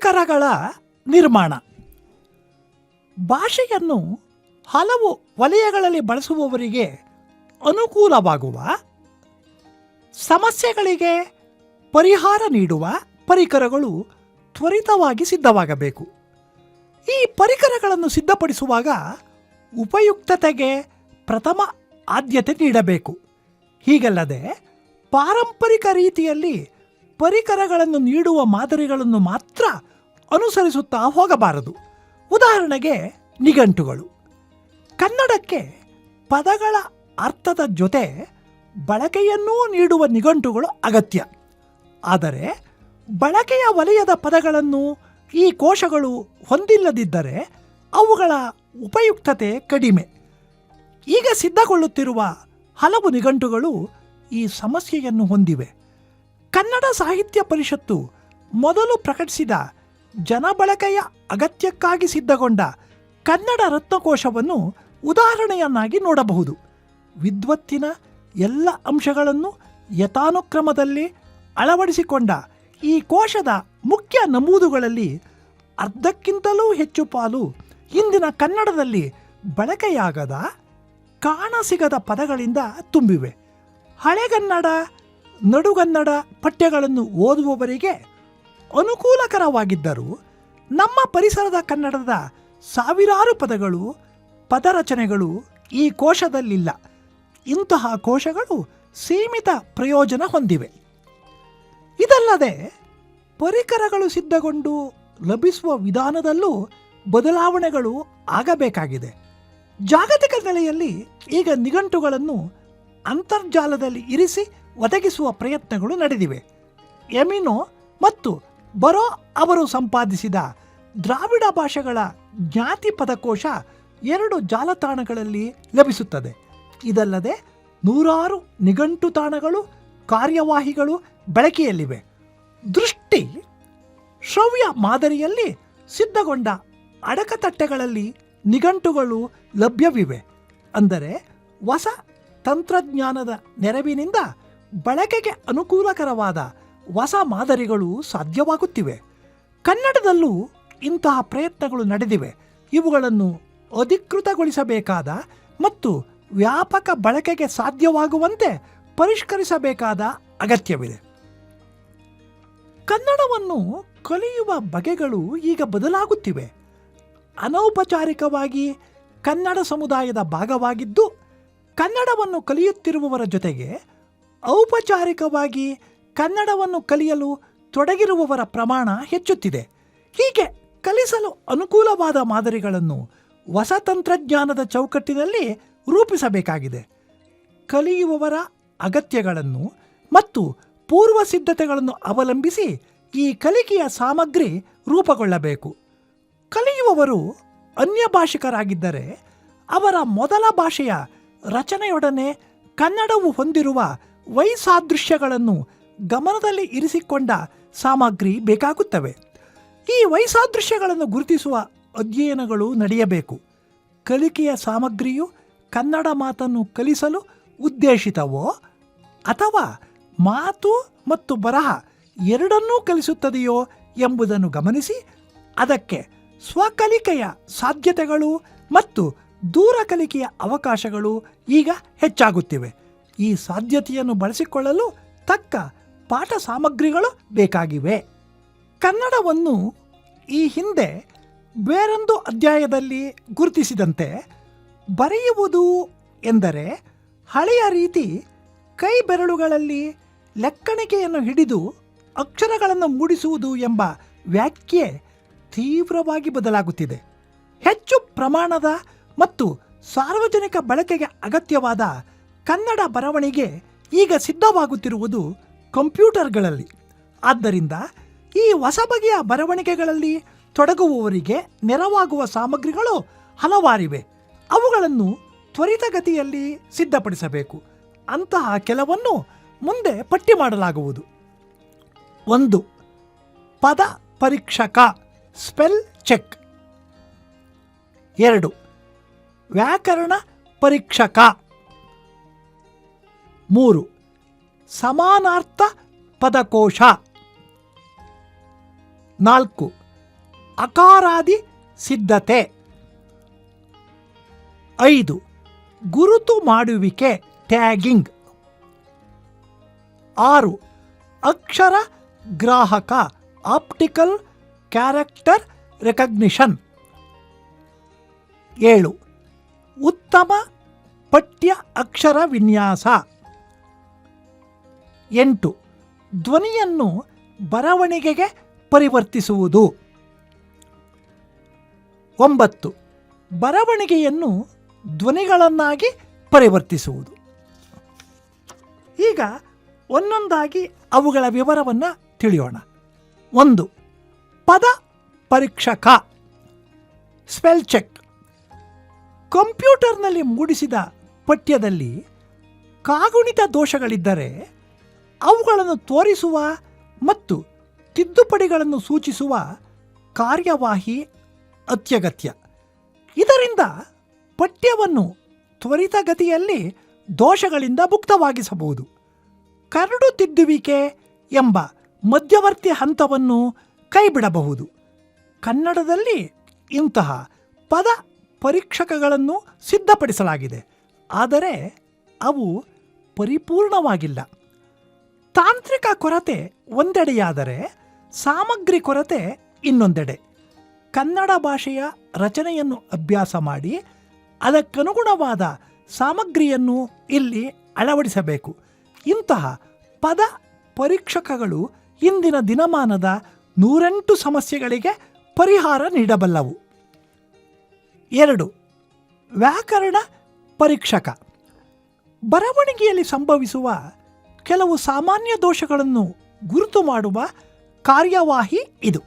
ಪರಿಕರಗಳ ನಿರ್ಮಾಣ. ಭಾಷೆಯನ್ನು ಹಲವು ವಲಯಗಳಲ್ಲಿ ಬಳಸುವವರಿಗೆ ಅನುಕೂಲವಾಗುವ, ಸಮಸ್ಯೆಗಳಿಗೆ ಪರಿಹಾರ ನೀಡುವ ಪರಿಕರಗಳು ತ್ವರಿತವಾಗಿ ಸಿದ್ಧವಾಗಬೇಕು. ಈ ಪರಿಕರಗಳನ್ನು ಸಿದ್ಧಪಡಿಸುವಾಗ ಉಪಯುಕ್ತತೆಗೆ ಪ್ರಥಮ ಆದ್ಯತೆ ನೀಡಬೇಕು. ಹೀಗಲ್ಲದೆ ಪಾರಂಪರಿಕ ರೀತಿಯಲ್ಲಿ ಪರಿಕರಗಳನ್ನು ನೀಡುವ ಮಾದರಿಗಳನ್ನು ಮಾತ್ರ ಅನುಸರಿಸುತ್ತಾ ಹೋಗಬಾರದು. ಉದಾಹರಣೆಗೆ ನಿಘಂಟುಗಳು. ಕನ್ನಡಕ್ಕೆ ಪದಗಳ ಅರ್ಥದ ಜೊತೆ ಬಳಕೆಯನ್ನೂ ನೀಡುವ ನಿಘಂಟುಗಳು ಅಗತ್ಯ. ಆದರೆ ಬಳಕೆಯ ವಲಯದ ಪದಗಳನ್ನು ಈ ಕೋಶಗಳು ಹೊಂದಿಲ್ಲದಿದ್ದರೆ ಅವುಗಳ ಉಪಯುಕ್ತತೆ ಕಡಿಮೆ. ಈಗ ಸಿದ್ಧಗೊಳ್ಳುತ್ತಿರುವ ಹಲವು ನಿಘಂಟುಗಳು ಈ ಸಮಸ್ಯೆಯನ್ನು ಹೊಂದಿವೆ. ಕನ್ನಡ ಸಾಹಿತ್ಯ ಪರಿಷತ್ತು ಮೊದಲು ಪ್ರಕಟಿಸಿದ ಜನಬಳಕೆಯ ಅಗತ್ಯಕ್ಕಾಗಿ ಸಿದ್ಧಗೊಂಡ ಕನ್ನಡ ರತ್ನಕೋಶವನ್ನು ಉದಾಹರಣೆಯನ್ನಾಗಿ ನೋಡಬಹುದು. ವಿದ್ವತ್ತಿನ ಎಲ್ಲ ಅಂಶಗಳನ್ನು ಯಥಾನುಕ್ರಮದಲ್ಲಿ ಅಳವಡಿಸಿಕೊಂಡ ಈ ಕೋಶದ ಮುಖ್ಯ ನಮೂದುಗಳಲ್ಲಿ ಅರ್ಧಕ್ಕಿಂತಲೂ ಹೆಚ್ಚು ಪಾಲು ಇಂದಿನ ಕನ್ನಡದಲ್ಲಿ ಬಳಕೆಯಾಗದ ಕಾಣಸಿಗದ ಪದಗಳಿಂದ ತುಂಬಿವೆ. ಹಳೆಗನ್ನಡ ನಡುಗನ್ನಡ ಪಠ್ಯಗಳನ್ನು ಓದುವವರಿಗೆ ಅನುಕೂಲಕರವಾಗಿದ್ದರೂ ನಮ್ಮ ಪರಿಸರದ ಕನ್ನಡದ ಸಾವಿರಾರು ಪದಗಳು, ಪದರಚನೆಗಳು ಈ ಕೋಶದಲ್ಲಿಲ್ಲ. ಇಂತಹ ಕೋಶಗಳು ಸೀಮಿತ ಪ್ರಯೋಜನ ಹೊಂದಿವೆ. ಇದಲ್ಲದೆ ಪರಿಕರಗಳು ಸಿದ್ಧಗೊಂಡು ಲಭಿಸುವ ವಿಧಾನದಲ್ಲೂ ಬದಲಾವಣೆಗಳು ಆಗಬೇಕಾಗಿದೆ. ಜಾಗತಿಕ ನೆಲೆಯಲ್ಲಿ ಈಗ ನಿಘಂಟುಗಳನ್ನು ಅಂತರ್ಜಾಲದಲ್ಲಿ ಇರಿಸಿ ಒದಗಿಸುವ ಪ್ರಯತ್ನಗಳು ನಡೆದಿವೆ. ಎಮಿನೋ ಮತ್ತು ಬರೋ ಅವರು ಸಂಪಾದಿಸಿದ ದ್ರಾವಿಡ ಭಾಷೆಗಳ ಜ್ಞಾತಿ ಪದಕೋಶ ಎರಡು ಜಾಲತಾಣಗಳಲ್ಲಿ ಲಭಿಸುತ್ತದೆ. ಇದಲ್ಲದೆ ನೂರಾರು ನಿಘಂಟು ತಾಣಗಳು, ಕಾರ್ಯವಾಹಿಗಳು ಬಳಕೆಯಲ್ಲಿವೆ. ದೃಷ್ಟಿ ಶ್ರವ್ಯ ಮಾದರಿಯಲ್ಲಿ ಸಿದ್ಧಗೊಂಡ ಅಡಕತಟ್ಟೆಗಳಲ್ಲಿ ನಿಘಂಟುಗಳು ಲಭ್ಯವಿವೆ. ಅಂದರೆ ಹೊಸ ತಂತ್ರಜ್ಞಾನದ ನೆರವಿನಿಂದ ಬಳಕೆಗೆ ಅನುಕೂಲಕರವಾದ ಹೊಸ ಮಾದರಿಗಳು ಸಾಧ್ಯವಾಗುತ್ತಿವೆ. ಕನ್ನಡದಲ್ಲೂ ಇಂತಹ ಪ್ರಯತ್ನಗಳು ನಡೆದಿವೆ. ಇವುಗಳನ್ನು ಅಧಿಕೃತಗೊಳಿಸಬೇಕಾದ ಮತ್ತು ವ್ಯಾಪಕ ಬಳಕೆಗೆ ಸಾಧ್ಯವಾಗುವಂತೆ ಪರಿಷ್ಕರಿಸಬೇಕಾದ ಅಗತ್ಯವಿದೆ. ಕನ್ನಡವನ್ನು ಕಲಿಯುವ ಬಗೆಗಳು ಈಗ ಬದಲಾಗುತ್ತಿವೆ. ಅನೌಪಚಾರಿಕವಾಗಿ ಕನ್ನಡ ಸಮುದಾಯದ ಭಾಗವಾಗಿದ್ದು, ಕನ್ನಡವನ್ನು ಕಲಿಯುತ್ತಿರುವವರ ಜೊತೆಗೆ ಔಪಚಾರಿಕವಾಗಿ ಕನ್ನಡವನ್ನು ಕಲಿಯಲು ತೊಡಗಿರುವವರ ಪ್ರಮಾಣ ಹೆಚ್ಚುತ್ತಿದೆ. ಹೀಗೆ ಕಲಿಸಲು ಅನುಕೂಲವಾದ ಮಾದರಿಗಳನ್ನು ಹೊಸ ತಂತ್ರಜ್ಞಾನದ ಚೌಕಟ್ಟಿನಲ್ಲಿ ರೂಪಿಸಬೇಕಾಗಿದೆ. ಕಲಿಯುವವರ ಅಗತ್ಯಗಳನ್ನು ಮತ್ತು ಪೂರ್ವ ಸಿದ್ಧತೆಗಳನ್ನು ಅವಲಂಬಿಸಿ ಈ ಕಲಿಕೆಯ ಸಾಮಗ್ರಿ ರೂಪುಗೊಳ್ಳಬೇಕು. ಕಲಿಯುವವರು ಅನ್ಯ ಭಾಷಿಕರಾಗಿದ್ದರೆ ಅವರ ಮೊದಲ ಭಾಷೆಯ ರಚನೆಯೊಡನೆ ಕನ್ನಡವು ಹೊಂದಿರುವ ವೈಸಾದೃಶ್ಯಗಳನ್ನು ಗಮನದಲ್ಲಿ ಇರಿಸಿಕೊಂಡ ಸಾಮಗ್ರಿ ಬೇಕಾಗುತ್ತವೆ. ಈ ವೈಸಾದೃಶ್ಯಗಳನ್ನು ಗುರುತಿಸುವ ಅಧ್ಯಯನಗಳು ನಡೆಯಬೇಕು. ಕಲಿಕೆಯ ಸಾಮಗ್ರಿಯು ಕನ್ನಡ ಮಾತನ್ನು ಕಲಿಸಲು ಉದ್ದೇಶಿತವೋ ಅಥವಾ ಮಾತು ಮತ್ತು ಬರಹ ಎರಡನ್ನೂ ಕಲಿಸುತ್ತದೆಯೋ ಎಂಬುದನ್ನು ಗಮನಿಸಿ ಅದಕ್ಕೆ ಸ್ವಕಲಿಕೆಯ ಸಾಧ್ಯತೆಗಳು ಮತ್ತು ದೂರ ಕಲಿಕೆಯ ಅವಕಾಶಗಳು ಈಗ ಹೆಚ್ಚಾಗುತ್ತಿವೆ. ಈ ಸಾಧ್ಯತೆಯನ್ನು ಬಳಸಿಕೊಳ್ಳಲು ತಕ್ಕ ಪಾಠ ಸಾಮಗ್ರಿಗಳು ಬೇಕಾಗಿವೆ. ಕನ್ನಡವನ್ನು ಈ ಹಿಂದೆ ಬೇರೊಂದು ಅಧ್ಯಾಯದಲ್ಲಿ ಗುರುತಿಸಿದಂತೆ ಬರೆಯುವುದು ಎಂದರೆ ಹಳೆಯ ರೀತಿ ಕೈ ಬೆರಳುಗಳಲ್ಲಿ ಲೆಕ್ಕಣಿಕೆಯನ್ನು ಹಿಡಿದು ಅಕ್ಷರಗಳನ್ನು ಮೂಡಿಸುವುದು ಎಂಬ ವ್ಯಾಖ್ಯೆ ತೀವ್ರವಾಗಿ ಬದಲಾಗುತ್ತಿದೆ. ಹೆಚ್ಚು ಪ್ರಮಾಣದ ಮತ್ತು ಸಾರ್ವಜನಿಕ ಬಳಕೆಗೆ ಅಗತ್ಯವಾದ ಕನ್ನಡ ಬರವಣಿಗೆ ಈಗ ಸಿದ್ಧವಾಗುತ್ತಿರುವುದು ಕಂಪ್ಯೂಟರ್ಗಳಲ್ಲಿ. ಆದ್ದರಿಂದ ಈ ಹೊಸ ಬಗೆಯ ಬರವಣಿಗೆಗಳಲ್ಲಿ ತೊಡಗುವವರಿಗೆ ನೆರವಾಗುವ ಸಾಮಗ್ರಿಗಳು ಹಲವಾರಿವೆ. ಅವುಗಳನ್ನು ತ್ವರಿತಗತಿಯಲ್ಲಿ ಸಿದ್ಧಪಡಿಸಬೇಕು. ಅಂತಹ ಕೆಲವನ್ನು ಮುಂದೆ ಪಟ್ಟಿ ಮಾಡಲಾಗುವುದು. ಒಂದು, ಪದ ಪರೀಕ್ಷಕ, ಸ್ಪೆಲ್ ಚೆಕ್. ಎರಡು, ವ್ಯಾಕರಣ ಪರೀಕ್ಷಕ. ಮೂರು. ಸಮಾನಾರ್ಥ ಪದಕೋಶ. ನಾಲ್ಕು. ಅಕಾರಾದಿ ಸಿದ್ಧತೆ. ಐದು. ಗುರುತು ಮಾಡುವಿಕೆ ಟ್ಯಾಗಿಂಗ್. ಆರು. ಅಕ್ಷರ ಗ್ರಾಹಕ ಆಪ್ಟಿಕಲ್ ಕ್ಯಾರೆಕ್ಟರ್ ರೆಕಗ್ನಿಷನ್. ಏಳು. ಉತ್ತಮ ಪಠ್ಯ ಅಕ್ಷರ ವಿನ್ಯಾಸ. ಎಂಟು. ಧ್ವನಿಯನ್ನು ಬರವಣಿಗೆಗೆ ಪರಿವರ್ತಿಸುವುದು. ಒಂಬತ್ತು. ಬರವಣಿಗೆಯನ್ನು ಧ್ವನಿಗಳನ್ನಾಗಿ ಪರಿವರ್ತಿಸುವುದು. ಈಗ ಒಂದೊಂದಾಗಿ ಅವುಗಳ ವಿವರವನ್ನು ತಿಳಿಯೋಣ. ಒಂದು. ಪದ ಪರೀಕ್ಷಕ. Spell check. ಕಂಪ್ಯೂಟರ್ನಲ್ಲಿ ಮೂಡಿಸಿದ ಪಠ್ಯದಲ್ಲಿ ಕಾಗುಣಿತ ದೋಷಗಳಿದ್ದರೆ ಅವುಗಳನ್ನು ತೋರಿಸುವ ಮತ್ತು ತಿದ್ದುಪಡಿಗಳನ್ನು ಸೂಚಿಸುವ ಕಾರ್ಯವಾಹಿ ಅತ್ಯಗತ್ಯ. ಇದರಿಂದ ಪಠ್ಯವನ್ನು ತ್ವರಿತಗತಿಯಲ್ಲಿ ದೋಷಗಳಿಂದ ಮುಕ್ತವಾಗಿಸಬಹುದು. ಕರಡು ತಿದ್ದುವಿಕೆ ಎಂಬ ಮಧ್ಯವರ್ತಿ ಹಂತವನ್ನು ಕೈಬಿಡಬಹುದು. ಕನ್ನಡದಲ್ಲಿ ಇಂತಹ ಪದ ಪರೀಕ್ಷಕಗಳನ್ನು ಸಿದ್ಧಪಡಿಸಲಾಗಿದೆ. ಆದರೆ ಅವು ಪರಿಪೂರ್ಣವಾಗಿಲ್ಲ. ತಾಂತ್ರಿಕ ಕೊರತೆ ಒಂದೆಡೆಯಾದರೆ ಸಾಮಗ್ರಿ ಕೊರತೆ ಇನ್ನೊಂದೆಡೆ. ಕನ್ನಡ ಭಾಷೆಯ ರಚನೆಯನ್ನು ಅಭ್ಯಾಸ ಮಾಡಿ ಅದಕ್ಕನುಗುಣವಾದ ಸಾಮಗ್ರಿಯನ್ನು ಇಲ್ಲಿ ಅಳವಡಿಸಬೇಕು. ಇಂತಹ ಪದ ಪರೀಕ್ಷಕಗಳು ಇಂದಿನ ದಿನಮಾನದ ನೂರೆಂಟು ಸಮಸ್ಯೆಗಳಿಗೆ ಪರಿಹಾರ ನೀಡಬಲ್ಲವು. ಎರಡು, ವ್ಯಾಕರಣ ಪರೀಕ್ಷಕ. ಬರವಣಿಗೆಯಲ್ಲಿ ಸಂಭವಿಸುವ ಕೆಲವು ಸಾಮಾನ್ಯ ದೋಷಗಳನ್ನು ಗುರುತು ಮಾಡುವ ಕಾರ್ಯವಾಹಿ ಇದು.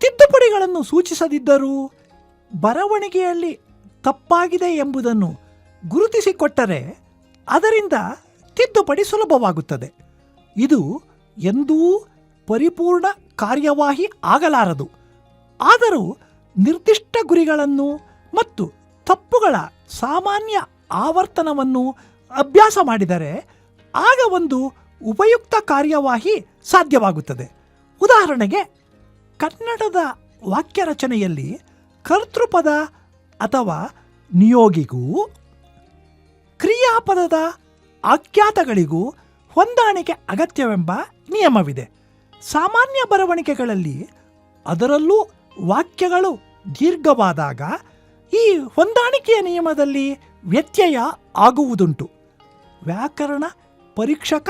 ತಿದ್ದುಪಡಿಗಳನ್ನು ಸೂಚಿಸದಿದ್ದರೂ ಬರವಣಿಗೆಯಲ್ಲಿ ತಪ್ಪಾಗಿದೆ ಎಂಬುದನ್ನು ಗುರುತಿಸಿಕೊಟ್ಟರೆ ಅದರಿಂದ ತಿದ್ದುಪಡಿ ಸುಲಭವಾಗುತ್ತದೆ. ಇದು ಎಂದೂ ಪರಿಪೂರ್ಣ ಕಾರ್ಯವಾಹಿ ಆಗಲಾರದು. ಆದರೂ ನಿರ್ದಿಷ್ಟ ಗುರಿಗಳನ್ನು ಮತ್ತು ತಪ್ಪುಗಳ ಸಾಮಾನ್ಯ ಆವರ್ತನವನ್ನು ಅಭ್ಯಾಸ ಮಾಡಿದರೆ ಆಗ ಒಂದು ಉಪಯುಕ್ತ ಕಾರ್ಯವಾಹಿ ಸಾಧ್ಯವಾಗುತ್ತದೆ. ಉದಾಹರಣೆಗೆ, ಕನ್ನಡದ ವಾಕ್ಯ ರಚನೆಯಲ್ಲಿ ಕರ್ತೃಪದ ಅಥವಾ ನಿಯೋಗಿಗೂ ಕ್ರಿಯಾಪದದ ಆಖ್ಯಾತಗಳಿಗೂ ಹೊಂದಾಣಿಕೆ ಅಗತ್ಯವೆಂಬ ನಿಯಮವಿದೆ. ಸಾಮಾನ್ಯ ಬರವಣಿಗೆಗಳಲ್ಲಿ ಅದರಲ್ಲೂ ವಾಕ್ಯಗಳು ದೀರ್ಘವಾದಾಗ ಈ ಹೊಂದಾಣಿಕೆಯ ನಿಯಮದಲ್ಲಿ ವ್ಯತ್ಯಯ ಆಗುವುದುಂಟು. ವ್ಯಾಕರಣ ಪರೀಕ್ಷಕ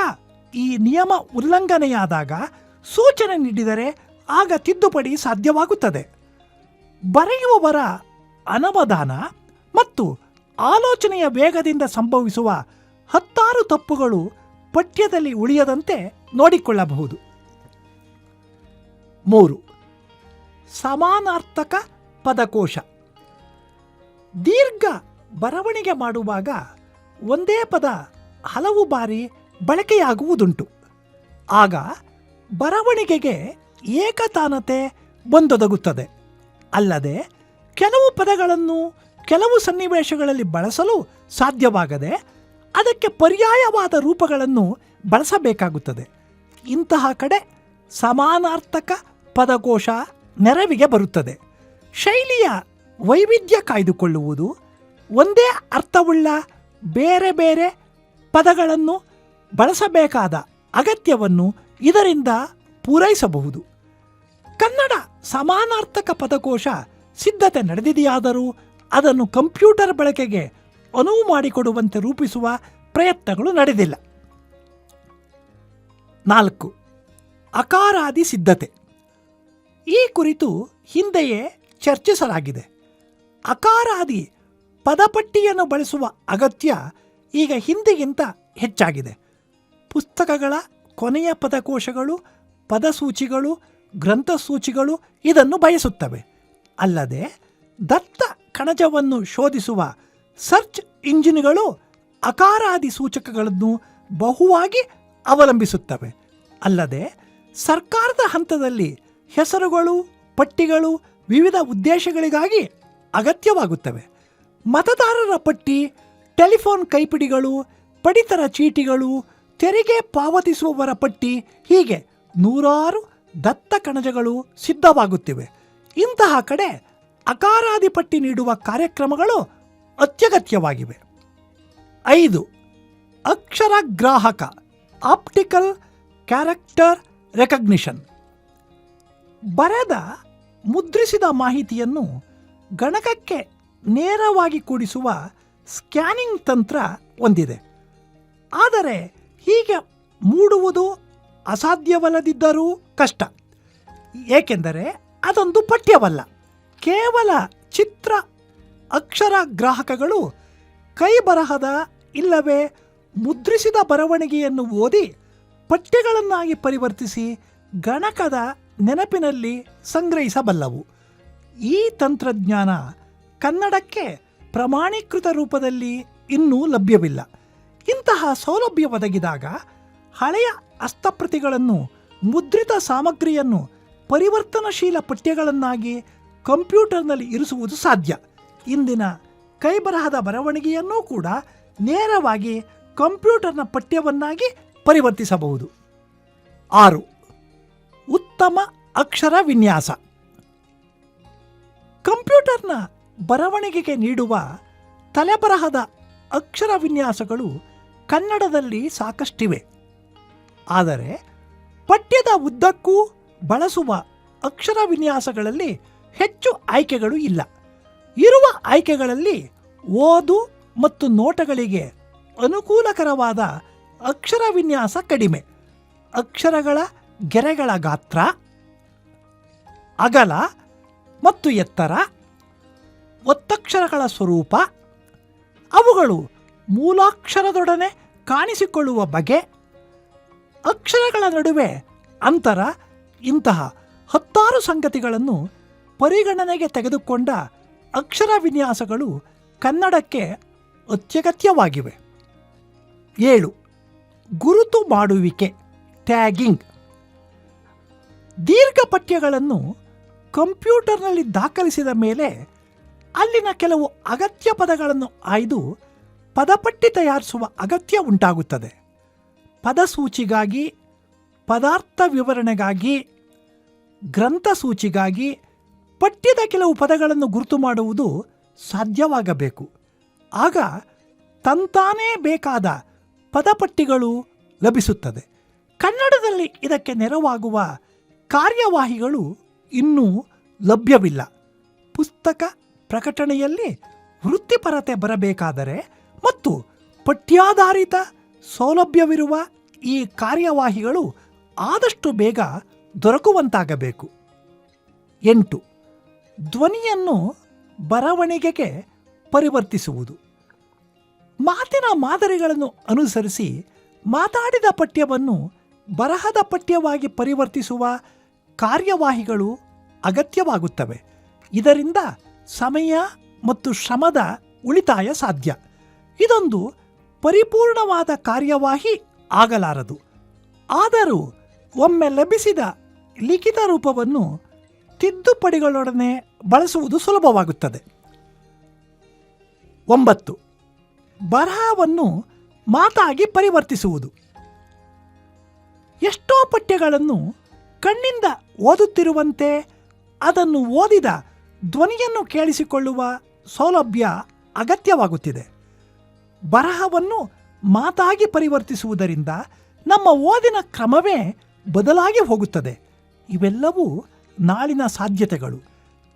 ಈ ನಿಯಮ ಉಲ್ಲಂಘನೆಯಾದಾಗ ಸೂಚನೆ ನೀಡಿದರೆ ಆಗ ತಿದ್ದುಪಡಿ ಸಾಧ್ಯವಾಗುತ್ತದೆ. ಬರೆಯುವವರ ಅನವಧಾನ ಮತ್ತು ಆಲೋಚನೆಯ ವೇಗದಿಂದ ಸಂಭವಿಸುವ ಹತ್ತಾರು ತಪ್ಪುಗಳು ಪಠ್ಯದಲ್ಲಿ ಉಳಿಯದಂತೆ ನೋಡಿಕೊಳ್ಳಬಹುದು. ಮೂರು, ಸಮಾನಾರ್ಥಕ ಪದಕೋಶ. ದೀರ್ಘ ಬರವಣಿಗೆ ಮಾಡುವಾಗ ಒಂದೇ ಪದ ಹಲವು ಬಾರಿ ಬಳಕೆಯಾಗುವುದುಂಟು. ಆಗ ಬರವಣಿಗೆಗೆ ಏಕತಾನತೆ ಬಂದೊದಗುತ್ತದೆ. ಅಲ್ಲದೆ ಕೆಲವು ಪದಗಳನ್ನು ಕೆಲವು ಸನ್ನಿವೇಶಗಳಲ್ಲಿ ಬಳಸಲು ಸಾಧ್ಯವಾಗದೆ ಅದಕ್ಕೆ ಪರ್ಯಾಯವಾದ ರೂಪಗಳನ್ನು ಬಳಸಬೇಕಾಗುತ್ತದೆ. ಇಂತಹ ಕಡೆ ಸಮಾನಾರ್ಥಕ ಪದಕೋಶ ನೆರವಿಗೆ ಬರುತ್ತದೆ. ಶೈಲಿಯ ವೈವಿಧ್ಯ ಕಾಯ್ದುಕೊಳ್ಳುವುದು ಒಂದೇ ಅರ್ಥವುಳ್ಳ ಬೇರೆ ಬೇರೆ ಪದಗಳನ್ನು ಬಳಸಬೇಕಾದ ಅಗತ್ಯವನ್ನು ಇದರಿಂದ ಪೂರೈಸಬಹುದು. ಕನ್ನಡ ಸಮಾನಾರ್ಥಕ ಪದಕೋಶ ಸಿದ್ಧತೆ ನಡೆದಿದೆಯಾದರೂ ಅದನ್ನು ಕಂಪ್ಯೂಟರ್ ಬಳಕೆಗೆ ಅನುವು ಮಾಡಿಕೊಡುವಂತೆ ರೂಪಿಸುವ ಪ್ರಯತ್ನಗಳು ನಡೆದಿಲ್ಲ. ನಾಲ್ಕು, ಅಕಾರಾದಿ ಸಿದ್ಧತೆ. ಈ ಕುರಿತು ಹಿಂದೆಯೇ ಚರ್ಚಿಸಲಾಗಿದೆ. ಅಕಾರಾದಿ ಪದಪಟ್ಟಿಯನ್ನು ಬಳಸುವ ಅಗತ್ಯ ಈಗ ಹಿಂದಿಗಿಂತ ಹೆಚ್ಚಾಗಿದೆ. ಪುಸ್ತಕಗಳ ಕೊನೆಯ ಪದಕೋಶಗಳು, ಪದಸೂಚಿಗಳು, ಗ್ರಂಥಸೂಚಿಗಳು ಇದನ್ನು ಬಯಸುತ್ತವೆ. ಅಲ್ಲದೆ ದತ್ತ ಕಣಜವನ್ನು ಶೋಧಿಸುವ ಸರ್ಚ್ ಇಂಜಿನ್ಗಳು ಅಕಾರಾದಿ ಸೂಚಕಗಳನ್ನು ಬಹುವಾಗಿ ಅವಲಂಬಿಸುತ್ತವೆ. ಅಲ್ಲದೆ ಸರ್ಕಾರದ ಹಂತದಲ್ಲಿ ಹೆಸರುಗಳು, ಪಟ್ಟಿಗಳು ವಿವಿಧ ಉದ್ದೇಶಗಳಿಗಾಗಿ ಅಗತ್ಯವಾಗುತ್ತವೆ. ಮತದಾರರ ಪಟ್ಟಿ ಟೆಲಿಫೋನ್ ಕೈಪಿಡಿಗಳು, ಪಡಿತರ ಚೀಟಿಗಳು, ತೆರಿಗೆ ಪಾವತಿಸುವವರ ಪಟ್ಟಿ ಹೀಗೆ ನೂರಾರು ದತ್ತ ಕಣಜಗಳು ಸಿದ್ಧವಾಗುತ್ತಿವೆ. ಇಂತಹ ಕಡೆ ಅಕಾರಾದಿ ಪಟ್ಟಿ ನೀಡುವ ಕಾರ್ಯಕ್ರಮಗಳು ಅತ್ಯಗತ್ಯವಾಗಿವೆ. ಐದು ಅಕ್ಷರಗ್ರಾಹಕ ಆಪ್ಟಿಕಲ್ ಕ್ಯಾರೆಕ್ಟರ್ ರೆಕಗ್ನಿಷನ್. ಬರೆದ, ಮುದ್ರಿಸಿದ ಮಾಹಿತಿಯನ್ನು ಗಣಕಕ್ಕೆ ನೇರವಾಗಿ ಕೂಡಿಸುವ ಸ್ಕ್ಯಾನಿಂಗ್ ತಂತ್ರ ಹೊಂದಿದೆ ಆದರೆ ಹೀಗೆ ಮೂಡುವುದು ಅಸಾಧ್ಯವಲ್ಲದಿದ್ದರೂ ಕಷ್ಟ. ಏಕೆಂದರೆ ಅದೊಂದು ಪಠ್ಯವಲ್ಲ. ಕೇವಲ ಚಿತ್ರ ಅಕ್ಷರ ಗ್ರಾಹಕಗಳು ಕೈ ಬರಹದ ಇಲ್ಲವೇ ಮುದ್ರಿಸಿದ ಬರವಣಿಗೆಯನ್ನು ಓದಿ ಪಠ್ಯಗಳನ್ನಾಗಿ ಪರಿವರ್ತಿಸಿ ಗಣಕದ ನೆನಪಿನಲ್ಲಿ ಸಂಗ್ರಹಿಸಬಲ್ಲವು. ಈ ತಂತ್ರಜ್ಞಾನ ಕನ್ನಡಕ್ಕೆ ಪ್ರಮಾಣೀಕೃತ ರೂಪದಲ್ಲಿ ಇನ್ನೂ ಲಭ್ಯವಿಲ್ಲ. ಇಂತಹ ಸೌಲಭ್ಯ ಒದಗಿದಾಗ ಹಳೆಯ ಹಸ್ತಪ್ರತಿಗಳನ್ನು, ಮುದ್ರಿತ ಸಾಮಗ್ರಿಯನ್ನು ಪರಿವರ್ತನಶೀಲ ಪಠ್ಯಗಳನ್ನಾಗಿ ಕಂಪ್ಯೂಟರ್ನಲ್ಲಿ ಇರಿಸುವುದು ಸಾಧ್ಯ. ಇಂದಿನ ಕೈಬರಹದ ಬರವಣಿಗೆಯನ್ನೂ ಕೂಡ ನೇರವಾಗಿ ಕಂಪ್ಯೂಟರ್ನ ಪಠ್ಯವನ್ನಾಗಿ ಪರಿವರ್ತಿಸಬಹುದು. ಆರು, ಉತ್ತಮ ಅಕ್ಷರ ವಿನ್ಯಾಸ. ಕಂಪ್ಯೂಟರ್ನ ಬರವಣಿಗೆಗೆ ನೀಡುವ ತಲೆಬರಹದ ಅಕ್ಷರ ವಿನ್ಯಾಸಗಳು ಕನ್ನಡದಲ್ಲಿ ಸಾಕಷ್ಟಿವೆ. ಆದರೆ ಪಠ್ಯದ ಉದ್ದಕ್ಕೂ ಬಳಸುವ ಅಕ್ಷರ ವಿನ್ಯಾಸಗಳಲ್ಲಿ ಹೆಚ್ಚು ಆಯ್ಕೆಗಳು ಇಲ್ಲ. ಇರುವ ಆಯ್ಕೆಗಳಲ್ಲಿ ಓದು ಮತ್ತು ನೋಟಗಳಿಗೆ ಅನುಕೂಲಕರವಾದ ಅಕ್ಷರ ವಿನ್ಯಾಸ ಕಡಿಮೆ. ಅಕ್ಷರಗಳ ಗೆರೆಗಳ ಗಾತ್ರ, ಅಗಲ ಮತ್ತು ಎತ್ತರ ಒತ್ತಕ್ಷರಗಳ ಸ್ವರೂಪ, ಅವುಗಳು ಮೂಲಾಕ್ಷರದೊಡನೆ ಕಾಣಿಸಿಕೊಳ್ಳುವ ಬಗೆ, ಅಕ್ಷರಗಳ ನಡುವೆ ಅಂತರ, ಇಂತಹ ಹತ್ತಾರು ಸಂಗತಿಗಳನ್ನು ಪರಿಗಣನೆಗೆ ತೆಗೆದುಕೊಂಡ ಅಕ್ಷರ ವಿನ್ಯಾಸಗಳು ಕನ್ನಡಕ್ಕೆ ಅತ್ಯಗತ್ಯವಾಗಿವೆ. ಏಳು, ಗುರುತು ಮಾಡುವಿಕೆ, ಟ್ಯಾಗಿಂಗ್. ದೀರ್ಘ ಪಠ್ಯಗಳನ್ನು ಕಂಪ್ಯೂಟರ್ನಲ್ಲಿ ದಾಖಲಿಸಿದ ಮೇಲೆ ಅಲ್ಲಿನ ಕೆಲವು ಅಗತ್ಯ ಪದಗಳನ್ನು ಆಯ್ದು ಪದಪಟ್ಟಿ ತಯಾರಿಸುವ ಅಗತ್ಯ ಉಂಟಾಗುತ್ತದೆ. ಪದಸೂಚಿಗಾಗಿ, ಪದಾರ್ಥ ವಿವರಣೆಗಾಗಿ ಗ್ರಂಥಸೂಚಿಗಾಗಿ ಪಠ್ಯದ ಕೆಲವು ಪದಗಳನ್ನು ಗುರುತು ಮಾಡುವುದು ಸಾಧ್ಯವಾಗಬೇಕು. ಆಗ ತಂತಾನೇ ಬೇಕಾದ ಪದಪಟ್ಟಿಗಳು ಲಭಿಸುತ್ತದೆ. ಕನ್ನಡದಲ್ಲಿ ಇದಕ್ಕೆ ನೆರವಾಗುವ ಕಾರ್ಯವಾಹಿಗಳು ಇನ್ನೂ ಲಭ್ಯವಿಲ್ಲ. ಪುಸ್ತಕ ಪ್ರಕಟಣೆಯಲ್ಲಿ ವೃತ್ತಿಪರತೆ ಬರಬೇಕಾದರೆ ಮತ್ತು ಪಠ್ಯಾಧಾರಿತ ಸೌಲಭ್ಯವಿರುವ ಈ ಕಾರ್ಯವಾಹಿಗಳು ಆದಷ್ಟು ಬೇಗ ದೊರಕುವಂತಾಗಬೇಕು. ಎಂಟು. ಧ್ವನಿಯನ್ನು ಬರವಣಿಗೆಗೆ ಪರಿವರ್ತಿಸುವುದು. ಮಾತಿನ ಮಾದರಿಗಳನ್ನು ಅನುಸರಿಸಿ ಮಾತಾಡಿದ ಪಠ್ಯವನ್ನು ಬರಹದ ಪಠ್ಯವಾಗಿ ಪರಿವರ್ತಿಸುವ ಕಾರ್ಯವಾಹಿಗಳು ಅಗತ್ಯವಾಗುತ್ತವೆ. ಇದರಿಂದ ಸಮಯ ಮತ್ತು ಶ್ರಮದ ಉಳಿತಾಯ ಸಾಧ್ಯ. ಇದೊಂದು ಪರಿಪೂರ್ಣವಾದ ಕಾರ್ಯವಾಹಿ ಆಗಲಾರದು. ಆದರೂ ಒಮ್ಮೆ ಲಭಿಸಿದ ಲಿಖಿತ ರೂಪವನ್ನು ತಿದ್ದುಪಡಿಗಳೊಡನೆ ಬಳಸುವುದು ಸುಲಭವಾಗುತ್ತದೆ. ಒಂಬತ್ತು. ಬರಹವನ್ನು ಮಾತಾಗಿ ಪರಿವರ್ತಿಸುವುದು. ಎಷ್ಟೋ ಪಠ್ಯಗಳನ್ನು ಕಣ್ಣಿಂದ ಓದುತ್ತಿರುವಂತೆ ಅದನ್ನು ಓದಿದ ಧ್ವನಿಯನ್ನು ಕೇಳಿಸಿಕೊಳ್ಳುವ ಸೌಲಭ್ಯ ಅಗತ್ಯವಾಗುತ್ತಿದೆ. ಬರಹವನ್ನು ಮಾತಾಗಿ ಪರಿವರ್ತಿಸುವುದರಿಂದ ನಮ್ಮ ಓದಿನ ಕ್ರಮವೇ ಬದಲಾಗಿ ಹೋಗುತ್ತದೆ. ಇವೆಲ್ಲವೂ ನಾಳಿನ ಸಾಧ್ಯತೆಗಳು.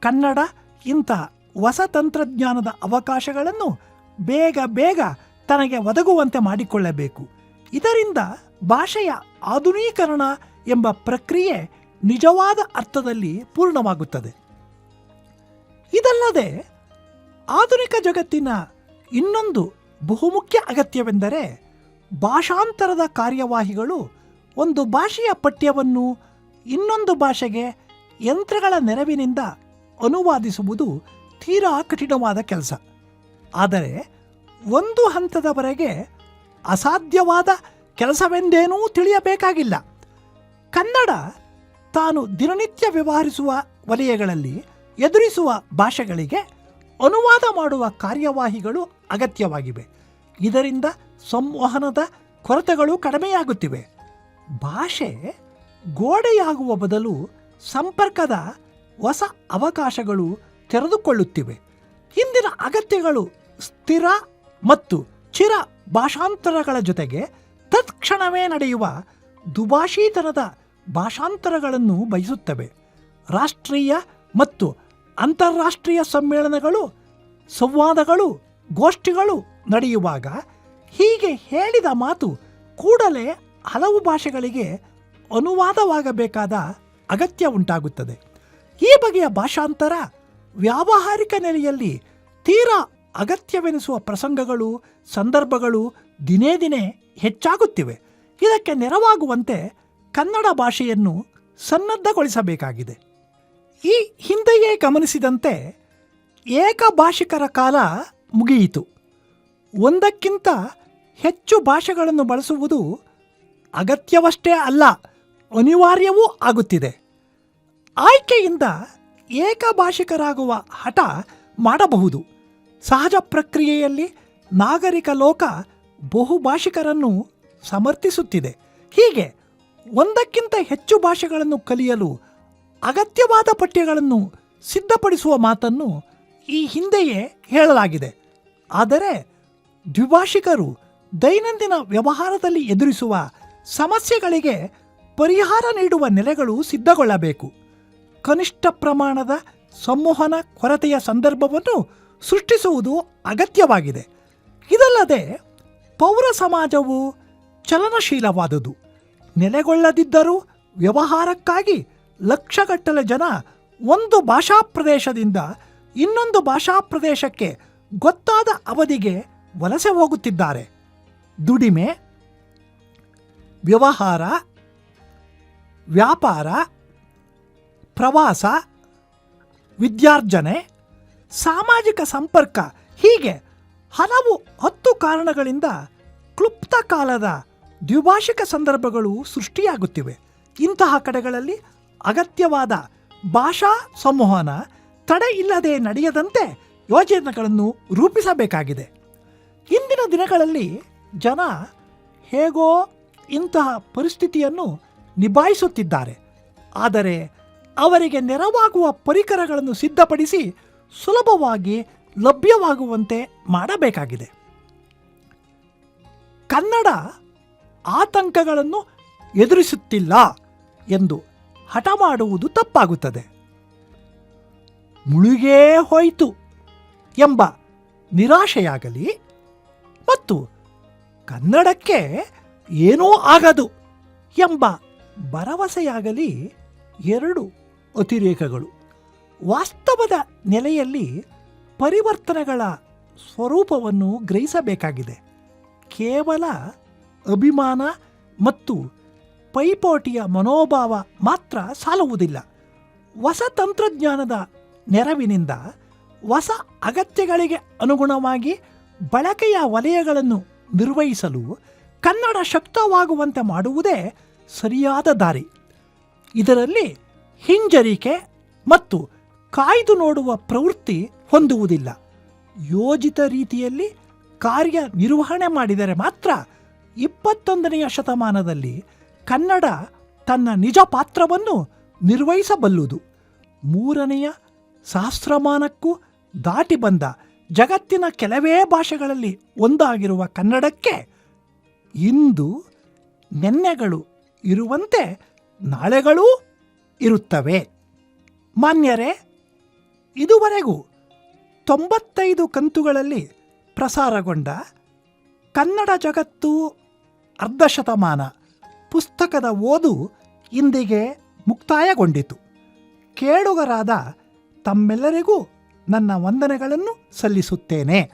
ಕನ್ನಡ ಇಂಥ ಹೊಸ ತಂತ್ರಜ್ಞಾನದ ಅವಕಾಶಗಳನ್ನು ಬೇಗ ಬೇಗ ತನಗೆ ಒದಗುವಂತೆ ಮಾಡಿಕೊಳ್ಳಬೇಕು. ಇದರಿಂದ ಭಾಷೆಯ ಆಧುನೀಕರಣ ಎಂಬ ಪ್ರಕ್ರಿಯೆ ನಿಜವಾದ ಅರ್ಥದಲ್ಲಿ ಪೂರ್ಣವಾಗುತ್ತದೆ. ಇದಲ್ಲದೆ ಆಧುನಿಕ ಜಗತ್ತಿನ ಇನ್ನೊಂದು ಬಹುಮುಖ್ಯ ಅಗತ್ಯವೆಂದರೆ ಭಾಷಾಂತರದ ಕಾರ್ಯವಾಹಿಗಳು ಒಂದು ಭಾಷೆಯ ಪಠ್ಯವನ್ನು ಇನ್ನೊಂದು ಭಾಷೆಗೆ ಯಂತ್ರಗಳ ನೆರವಿನಿಂದ ಅನುವಾದಿಸುವುದು ತೀರಾ ಕಠಿಣವಾದ ಕೆಲಸ. ಆದರೆ ಒಂದು ಹಂತದವರೆಗೆ ಅಸಾಧ್ಯವಾದ ಕೆಲಸವೆಂದೇನೂ ತಿಳಿಯಬೇಕಾಗಿಲ್ಲ. ಕನ್ನಡ ತಾನು ದಿನನಿತ್ಯ ವ್ಯವಹರಿಸುವ ವಲಯಗಳಲ್ಲಿ ಎದುರಿಸುವ ಭಾಷೆಗಳಿಗೆ ಅನುವಾದ ಮಾಡುವ ಕಾರ್ಯವಾಹಿಗಳು ಅಗತ್ಯವಾಗಿವೆ. ಇದರಿಂದ ಸಂವಹನದ ಕೊರತೆಗಳು ಕಡಿಮೆಯಾಗುತ್ತಿವೆ. ಭಾಷೆ ಗೋಡೆಯಾಗುವ ಬದಲು ಸಂಪರ್ಕದ ಹೊಸ ಅವಕಾಶಗಳು ತೆರೆದುಕೊಳ್ಳುತ್ತಿವೆ. ಇಂದಿನ ಅಗತ್ಯಗಳು ಸ್ಥಿರ ಮತ್ತು ಚಿರ ಭಾಷಾಂತರಗಳ ಜೊತೆಗೆ ತತ್ಕ್ಷಣವೇ ನಡೆಯುವ ದುಭಾಷೀತನದ ಭಾಷಾಂತರಗಳನ್ನು ಬಯಸುತ್ತವೆ. ರಾಷ್ಟ್ರೀಯ ಮತ್ತು ಅಂತಾರಾಷ್ಟ್ರೀಯ ಸಮ್ಮೇಳನಗಳು, ಸಂವಾದಗಳು, ಗೋಷ್ಠಿಗಳು ನಡೆಯುವಾಗ ಹೀಗೆ ಹೇಳಿದ ಮಾತು ಕೂಡಲೇ ಹಲವು ಭಾಷೆಗಳಿಗೆ ಅನುವಾದವಾಗಬೇಕಾದ ಅಗತ್ಯ ಉಂಟಾಗುತ್ತದೆ. ಈ ಬಗೆಯ ಭಾಷಾಂತರ ವ್ಯಾವಹಾರಿಕ ನೆಲೆಯಲ್ಲಿ ತೀರಾ ಅಗತ್ಯವೆನಿಸುವ ಪ್ರಸಂಗಗಳು, ಸಂದರ್ಭಗಳು ದಿನೇ ದಿನೇ ಹೆಚ್ಚಾಗುತ್ತಿವೆ. ಇದಕ್ಕೆ ನೆರವಾಗುವಂತೆ ಕನ್ನಡ ಭಾಷೆಯನ್ನು ಸನ್ನದ್ಧಗೊಳಿಸಬೇಕಾಗಿದೆ. ಈ ಹಿಂದೆಯೇ ಗಮನಿಸಿದಂತೆ ಏಕಭಾಷಿಕರ ಕಾಲ ಮುಗಿಯಿತು. ಒಂದಕ್ಕಿಂತ ಹೆಚ್ಚು ಭಾಷೆಗಳನ್ನು ಬಳಸುವುದು ಅಗತ್ಯವಷ್ಟೇ ಅಲ್ಲ, ಅನಿವಾರ್ಯವೂ ಆಗುತ್ತಿದೆ. ಆಯ್ಕೆಯಿಂದ ಏಕಭಾಷಿಕರಾಗುವ ಹಠ ಮಾಡಬಹುದು. ಸಹಜ ಪ್ರಕ್ರಿಯೆಯಲ್ಲಿ ನಾಗರಿಕ ಲೋಕ ಬಹುಭಾಷಿಕರನ್ನು ಸಮರ್ಥಿಸುತ್ತಿದೆ. ಹೀಗೆ ಒಂದಕ್ಕಿಂತ ಹೆಚ್ಚು ಭಾಷೆಗಳನ್ನು ಕಲಿಯಲು ಅಗತ್ಯವಾದ ಪಠ್ಯಗಳನ್ನು ಸಿದ್ಧಪಡಿಸುವ ಮಾತನ್ನು ಈ ಹಿಂದೆಯೇ ಹೇಳಲಾಗಿದೆ. ಆದರೆ ದ್ವಿಭಾಷಿಕರು ದೈನಂದಿನ ವ್ಯವಹಾರದಲ್ಲಿ ಎದುರಿಸುವ ಸಮಸ್ಯೆಗಳಿಗೆ ಪರಿಹಾರ ನೀಡುವ ನೆಲೆಗಳು ಸಿದ್ಧಗೊಳ್ಳಬೇಕು. ಕನಿಷ್ಠ ಪ್ರಮಾಣದ ಸಂವಹನ ಕೊರತೆಯ ಸಂದರ್ಭವನ್ನು ಸೃಷ್ಟಿಸುವುದು ಅಗತ್ಯವಾಗಿದೆ. ಇದಲ್ಲದೆ ಪೌರ ಸಮಾಜವು ಚಲನಶೀಲವಾದುದು. ನೆಲೆಗೊಳ್ಳದಿದ್ದರೂ ವ್ಯವಹಾರಕ್ಕಾಗಿ ಲಕ್ಷಗಟ್ಟಲೆ ಜನ ಒಂದು ಭಾಷಾ ಪ್ರದೇಶದಿಂದ ಇನ್ನೊಂದು ಭಾಷಾ ಪ್ರದೇಶಕ್ಕೆ ಗೊತ್ತಾದ ಅವಧಿಗೆ ವಲಸೆ ಹೋಗುತ್ತಿದ್ದಾರೆ. ದುಡಿಮೆ, ವ್ಯವಹಾರ, ವ್ಯಾಪಾರ, ಪ್ರವಾಸ, ವಿದ್ಯಾರ್ಜನೆ, ಸಾಮಾಜಿಕ ಸಂಪರ್ಕ ಹೀಗೆ ಹಲವು ಹತ್ತು ಕಾರಣಗಳಿಂದ ಕ್ಲುಪ್ತ ಕಾಲದ ದ್ವಿಭಾಷಿಕ ಸಂದರ್ಭಗಳು ಸೃಷ್ಟಿಯಾಗುತ್ತಿವೆ. ಇಂತಹ ಕಡೆಗಳಲ್ಲಿ ಅಗತ್ಯವಾದ ಭಾಷಾ ಸಂವಹನ ತಡೆ ಇಲ್ಲದೆ ನಡೆಯದಂತೆ ಯೋಜನೆಗಳನ್ನು ರೂಪಿಸಬೇಕಾಗಿದೆ. ಇಂದಿನ ದಿನಗಳಲ್ಲಿ ಜನ ಹೇಗೋ ಇಂತಹ ಪರಿಸ್ಥಿತಿಯನ್ನು ನಿಭಾಯಿಸುತ್ತಿದ್ದಾರೆ. ಆದರೆ ಅವರಿಗೆ ನೆರವಾಗುವ ಪರಿಕರಗಳನ್ನು ಸಿದ್ಧಪಡಿಸಿ ಸುಲಭವಾಗಿ ಲಭ್ಯವಾಗುವಂತೆ ಮಾಡಬೇಕಾಗಿದೆ. ಕನ್ನಡ ಆತಂಕಗಳನ್ನು ಎದುರಿಸುತ್ತಿಲ್ಲ ಎಂದು ಹಠ ಮಾಡುವುದು ತಪ್ಪಾಗುತ್ತದೆ. ಮುಳುಗೇ ಹೋಯಿತು ಎಂಬ ನಿರಾಶೆಯಾಗಲಿ ಮತ್ತು ಕನ್ನಡಕ್ಕೆ ಏನೂ ಆಗದು ಎಂಬ ಭರವಸೆಯಾಗಲಿ ಎರಡು ಅತಿರೇಕಗಳು. ವಾಸ್ತವದ ನೆಲೆಯಲ್ಲಿ ಪರಿವರ್ತನೆಗಳ ಸ್ವರೂಪವನ್ನು ಗ್ರಹಿಸಬೇಕಾಗಿದೆ. ಕೇವಲ ಅಭಿಮಾನ ಮತ್ತು ಪೈಪೋಟಿಯ ಮನೋಭಾವ ಮಾತ್ರ ಸಾಲುವುದಿಲ್ಲ. ಹೊಸ ತಂತ್ರಜ್ಞಾನದ ನೆರವಿನಿಂದ ಹೊಸ ಅಗತ್ಯಗಳಿಗೆ ಅನುಗುಣವಾಗಿ ಬಳಕೆಯ ವಲಯಗಳನ್ನು ನಿರ್ವಹಿಸಲು ಕನ್ನಡ ಶಕ್ತವಾಗುವಂತೆ ಮಾಡುವುದೇ ಸರಿಯಾದ ದಾರಿ. ಇದರಲ್ಲಿ ಹಿಂಜರಿಕೆ ಮತ್ತು ಕಾಯ್ದು ನೋಡುವ ಪ್ರವೃತ್ತಿ ಹೊಂದುವುದಿಲ್ಲ. ಯೋಜಿತ ರೀತಿಯಲ್ಲಿ ಕಾರ್ಯ ನಿರ್ವಹಣೆ ಮಾಡಿದರೆ ಮಾತ್ರ ಇಪ್ಪತ್ತೊಂದನೆಯ ಶತಮಾನದಲ್ಲಿ ಕನ್ನಡ ತನ್ನ ನಿಜ ಪಾತ್ರವನ್ನು ನಿರ್ವಹಿಸಬಲ್ಲುದು. ಮೂರನೆಯ ಸಹಸ್ರಮಾನಕ್ಕೂ ದಾಟಿ ಬಂದ ಜಗತ್ತಿನ ಕೆಲವೇ ಭಾಷೆಗಳಲ್ಲಿ ಒಂದಾಗಿರುವ ಕನ್ನಡಕ್ಕೆ ಇಂದು ನೆನ್ನೆಗಳು ಇರುವಂತೆ ನಾಳೆಗಳೂ ಇರುತ್ತವೆ. ಮಾನ್ಯರೇ, ಇದುವರೆಗೂ ತೊಂಬತ್ತೈದು ಕಂತುಗಳಲ್ಲಿ ಪ್ರಸಾರಗೊಂಡ ಕನ್ನಡ ಜಗತ್ತು ಅರ್ಧ ಶತಮಾನ ಪುಸ್ತಕದ ಓದು ಇಂದಿಗೆ ಮುಕ್ತಾಯಗೊಂಡಿತು. ಕೇಳುಗರಾದ ತಮ್ಮೆಲ್ಲರಿಗೂ ನನ್ನ ವಂದನೆಗಳನ್ನು ಸಲ್ಲಿಸುತ್ತೇನೆ.